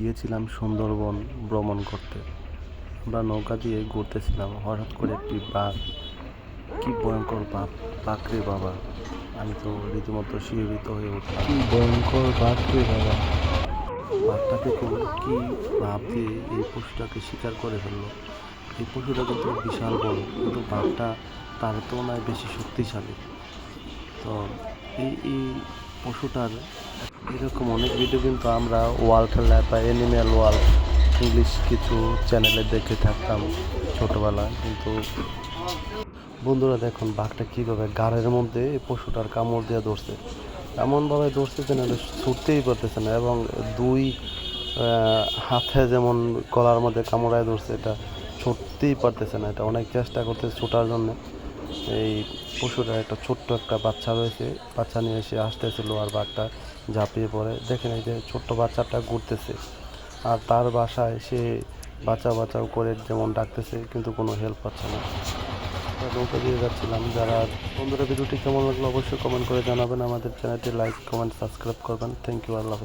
গিয়েছিলাম সুন্দরবন ভ্রমণ করতে। আমরা নৌকা দিয়ে ঘুরতেছিলাম, হঠাৎ করে একটি বাঘ। কি ভয়ঙ্কর বাঘ বাঘ রে বাবা। আমি তো রীতিমতো শিহরিত হয়ে উঠলাম। কি ভয়ঙ্কর বাঘ রে বাবা। বাঘটা দেখুন কি ভাব দিয়ে এই পশুটাকে শিকার করে ফেলল? এই পশুটা কিন্তু বিশাল বড়, কিন্তু বাঘটা তার তুলনায় বেশি শক্তিশালী। তো এই এই পশুটার এরকম অনেক ভিডিও কিন্তু আমরা ওয়ার্ল্ড ল্যাব বা অ্যানিম্যাল ওয়ার্ল্ড ইংলিশ কিছু চ্যানেলে দেখে থাকতাম ছোটোবেলায়, কিন্তু বন্ধুরা দেখুন বাঘটা কীভাবে গাড়ের মধ্যে পশুটার কামড় দিয়ে ধরছে। এমনভাবে ধরছে যেন ছুটতেই পারতেছে না এবং দুই হাতে যেমন গলার মধ্যে কামড়ায় ধরছে, এটা ছুটতেই পারতেছে না। এটা অনেক চেষ্টা করতেছে ছোটার জন্য। এই পশুটার একটা ছোট্ট একটা বাচ্চা রয়েছে। বাচ্চা নিয়ে এসে আসতেছিল আর বাঘটা ঝাঁপিয়ে পড়ে। দেখেন এই যে ছোট্ট বাচ্চাটা ঘুরতেছে। আর তার বাসায় সে বাঁচা বাঁচাও করে যেমন ডাকতেছে, কিন্তু কোনো হেল্প পাচ্ছে না। নৌকা দিয়ে যাচ্ছিলাম। যারা বন্ধুরা ভিডিওটি কেমন লাগল অবশ্যই কমেন্ট করে জানাবেন। আমাদের চ্যানেলটি লাইক কমেন্ট সাবস্ক্রাইব করবেন। Thank you Allah